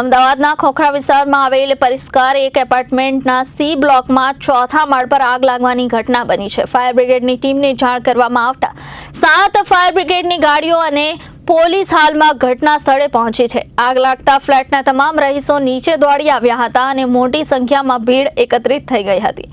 અમદાવાદના ખોખરા વિસ્તારમાં આવેલ પરિષ્કાર એક એપાર્ટમેન્ટના સી બ્લોકમાં ચોથા માળ પર આગ લાગવાની ઘટના બની છે. ફાયર બ્રિગેડની ટીમને જાણ કરવામાં આવતા સાત ફાયર બ્રિગેડની ગાડીઓ અને પોલીસ હાલમાં ઘટના સ્થળે પહોંચી છે. આગ લાગતા ફ્લેટના તમામ રહીશો નીચે દોડી આવ્યા હતા અને મોટી સંખ્યામાં ભીડ એકત્રિત થઈ ગઈ હતી.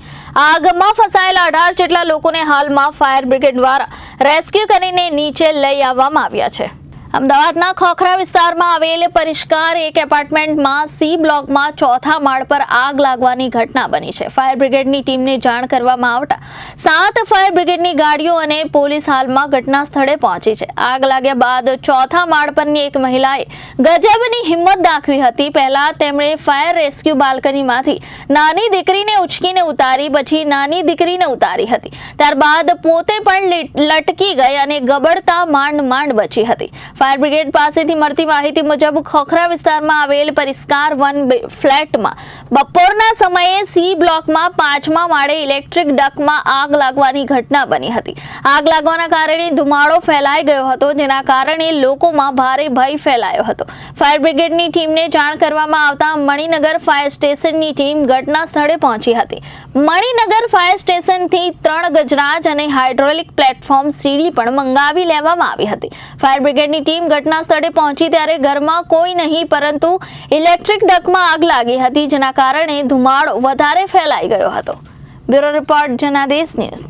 આગમાં ફસાયેલા અઢાર જેટલા લોકોને હાલમાં ફાયર બ્રિગેડ દ્વારા રેસ્ક્યુ કરીને નીચે લઈ આવવામાં આવ્યા છે. અમદાવાદના ખોખરા વિસ્તારમાં આવેલ પરિષ્કાર એક એપાર્ટમેન્ટમાં સી બ્લોકમાં ચોથા માળ પર આગ લાગવાની ઘટના બની છે. ફાયર બ્રિગેડની ટીમને જાણ કરવામાં આવતા સાત ફાયર બ્રિગેડની ગાડીઓ અને પોલીસ હાલમાં ઘટના સ્થળે પહોંચી છે. આગ લાગ્યા બાદ ચોથા માળ પરની એક મહિલાએ ગજબની હિંમત દાખવી હતી. પહેલા તેમણે ફાયર રેસ્ક્યુ બાલ્કનીમાંથી નાની દીકરીને ઉચકીને ઉતારી, પછી નાની દીકરીને ઉતારી હતી. ત્યારબાદ પોતે પણ લટકી ગઈ અને ગબડતા માંડ માંડ બચી હતી. ફાયર બ્રિગેડ પાસેથી મળતી માહિતી મુજબ ખોખરા વિસ્તારમાં આવેલ પરિષ્કાર વન ફ્લેટમાં બપોરના સમયે સી બ્લોકમાં પાંચમા માળે ઇલેક્ટ્રિક ડકમાં આગ લાગવાની ઘટના બની હતી. આગ લાગવાના કારણે ધુમાડો ફેલાઈ ગયો હતો, જેના કારણે લોકોમાં ભારે ભય ફેલાયો હતો. ફાયર બ્રિગેડની ટીમને જાણ કરવામાં આવતા મણિનગર ફાયર સ્ટેશનની ટીમ ઘટના સ્થળે પહોંચી હતી. મણિનગર ફાયર સ્ટેશનથી ત્રણ ગજરાજ અને હાઇડ્રોલિક પ્લેટફોર્મ સીડી પણ મંગાવી લેવામાં આવી હતી. ફાયર બ્રિગેડની ટીમ ઘટના સ્થળે પહોંચી ત્યારે ઘરમાં કોઈ નહીં, પરંતુ ઇલેક્ટ્રિક ડકમાં આગ લાગી હતી, જેના કારણે ધુમાડો વધારે ફેલાઈ ગયો હતો. Bureau report Janadesh news.